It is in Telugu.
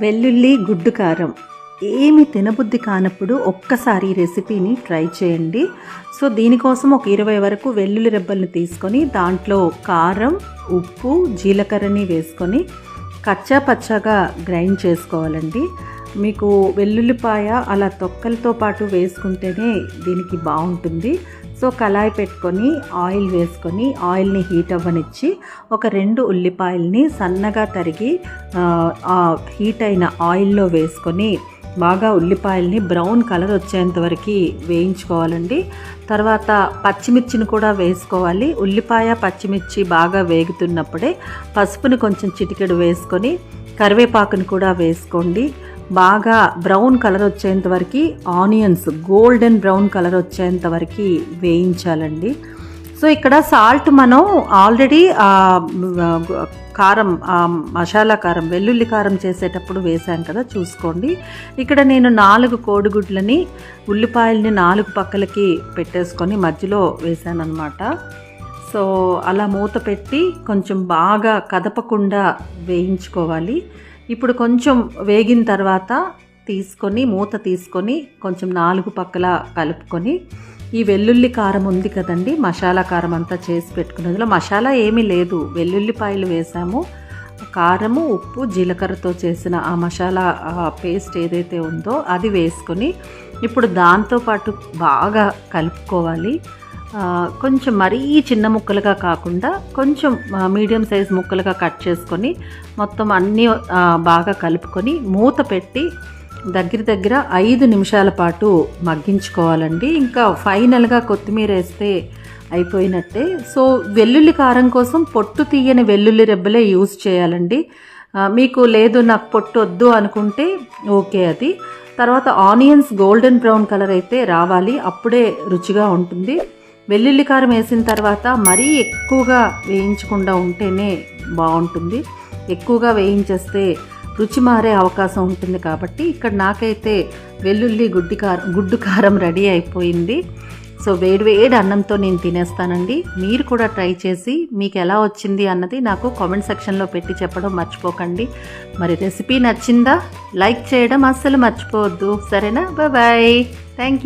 వెల్లుల్లి గుడ్డు కారం. ఏమి తినబుద్ధి కానప్పుడు ఒక్కసారి రెసిపీని ట్రై చేయండి. సో దీనికోసం ఒక ఇరవై వరకు వెల్లుల్లి రెబ్బల్ని తీసుకొని దాంట్లో కారం ఉప్పు జీలకర్రని వేసుకొని కచ్చా పచ్చగా గ్రైండ్ చేసుకోవాలండి. మీకు వెల్లుల్లిపాయ అలా తొక్కలతో పాటు వేసుకుంటేనే దీనికి బాగుంటుంది. సో కళాయి పెట్టుకొని ఆయిల్ వేసుకొని ఆయిల్ని హీట్ అవ్వనిచ్చి ఒక రెండు ఉల్లిపాయల్ని సన్నగా తరిగి హీట్ అయిన ఆయిల్లో వేసుకొని బాగా ఉల్లిపాయల్ని బ్రౌన్ కలర్ వచ్చేంత వరకు వేయించుకోవాలండి. తర్వాత పచ్చిమిర్చిని కూడా వేసుకోవాలి. ఉల్లిపాయ పచ్చిమిర్చి బాగా వేగుతున్నప్పుడే పసుపుని కొంచెం చిటికెడు వేసుకొని కరివేపాకుని కూడా వేసుకోండి. బాగా బ్రౌన్ కలర్ వచ్చేంత వరకు ఆనియన్స్ గోల్డెన్ బ్రౌన్ కలర్ వచ్చేంత వరకు వేయించాలండి. సో ఇక్కడ సాల్ట్ మనం ఆల్రెడీ కారం మసాలా కారం వెల్లుల్లి కారం చేసేటప్పుడు వేసాం కదా చూసుకోండి. ఇక్కడ నేను నాలుగు కోడిగుడ్లని ఉల్లిపాయల్ని నాలుగు పక్కలకి పెట్టేసుకొని మధ్యలో వేసాను అనమాట సో అలా మూత పెట్టి కొంచెం బాగా కదపకుండా వేయించుకోవాలి. ఇప్పుడు కొంచెం వేగిన తర్వాత తీసుకొని మూత తీసుకొని కొంచెం నాలుగు పక్కల కలుపుకొని ఈ వెల్లుల్లి కారం ఉంది కదండి మసాలా కారం అంతా చేసి పెట్టుకున్నదిలో మసాలా ఏమీ లేదు. వెల్లుల్లిపాయలు వేసాము కారము ఉప్పు జీలకర్రతో చేసిన ఆ మసాలా పేస్ట్ ఏదైతే ఉందో అది వేసుకొని ఇప్పుడు దాంతోపాటు బాగా కలుపుకోవాలి. కొంచెం మరీ చిన్న ముక్కలుగా కాకుండా కొంచెం మీడియం సైజ్ ముక్కలుగా కట్ చేసుకొని మొత్తం అన్నీ బాగా కలుపుకొని మూత పెట్టి దగ్గర దగ్గర ఐదు నిమిషాల పాటు మగ్గించుకోవాలండి. ఇంకా ఫైనల్గా కొత్తిమీర వేస్తే అయిపోయినట్టే. సో వెల్లుల్లి కారం కోసం పొట్టు తీయని వెల్లుల్లి రెబ్బలే యూస్ చేయాలండి. మీకు లేదు నాకు పొట్టు వద్దు అనుకుంటే ఓకే అది. తర్వాత ఆనియన్స్ గోల్డెన్ బ్రౌన్ కలర్ అయితే రావాలి. అప్పుడే రుచిగా ఉంటుంది. వెల్లుల్లి కారం వేసిన తర్వాత మరీ ఎక్కువగా వేయించకుండా ఉంటేనే బాగుంటుంది. ఎక్కువగా వేయించేస్తే రుచి మారే అవకాశం ఉంటుంది కాబట్టి ఇక్కడ నాకైతే వెల్లుల్లి గుడ్డి కారం గుడ్డు కారం రెడీ అయిపోయింది. సో వేడి వేడి అన్నంతో నేను తినేస్తానండి. మీరు కూడా ట్రై చేసి మీకు ఎలా వచ్చింది అన్నది నాకు కామెంట్ సెక్షన్లో పెట్టి చెప్పడం మర్చిపోకండి. మరి రెసిపీ నచ్చిందా? లైక్ చేయడం అస్సలు మర్చిపోవద్దు. సరేనా? Bye thank you